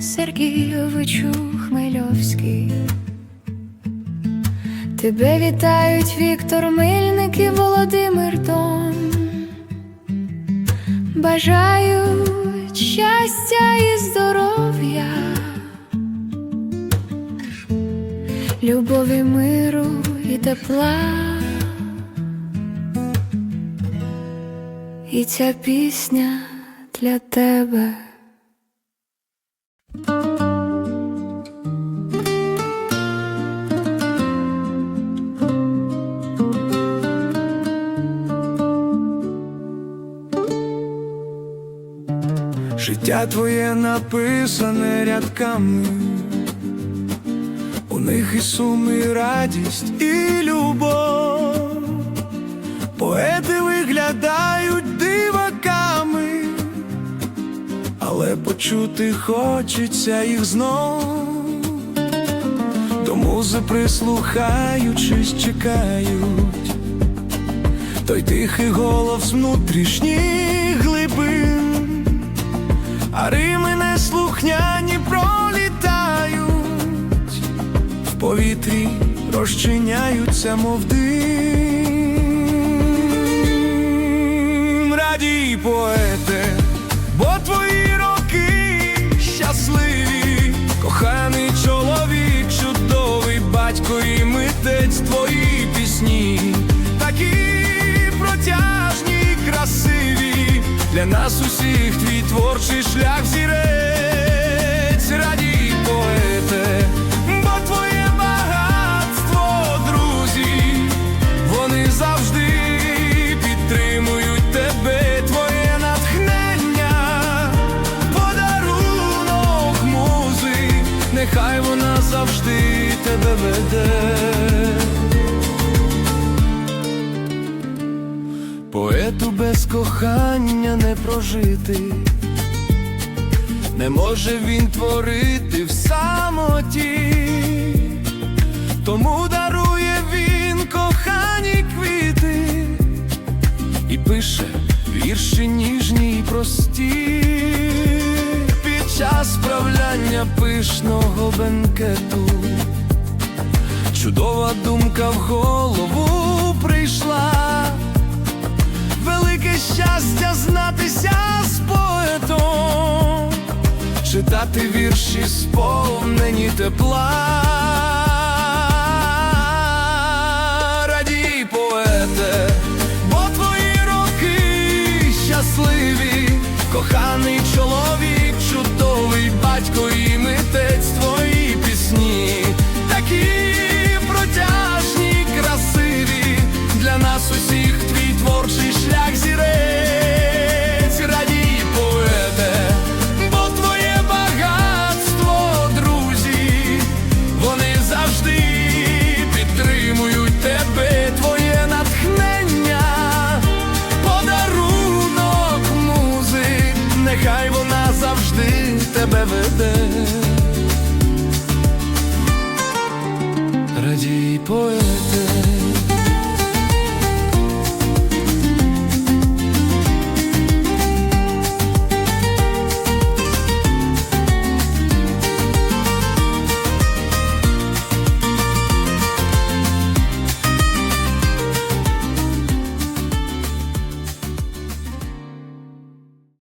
Сергійовичу Хмельовський. Тебе вітають Віктор Мильник і Володимир Дон. Бажають щастя і здоров'я, любові, миру і тепла. І ця пісня для тебе. Життя твоє написане рядками, у них і сум, і радість, і любов. Поети виглядають диваками, але почути хочеться їх знов. До музи прислухаючись, чекають, той тихий голос внутрішніх глибин. А рими неслухняні пролітають, в повітрі розчиняються, мов дим. Для нас усіх твій творчий шлях зірець, радій, поете, бо твоє багатство, друзі, вони завжди підтримують тебе, твоє натхнення, подарунок музи, нехай вона завжди тебе веде. Поету без кохання не прожити, не може він творити в самоті, тому дарує він кохані квіти і пише вірші ніжні й прості. Під час справляння пишного бенкету чудова думка в голову прийшла. Щастя знатися з поетом, читати вірші сповнені тепла. Радій, поете, бо твої роки щасливі, коханий чоловік, чудовий батько і митець твої Радій поети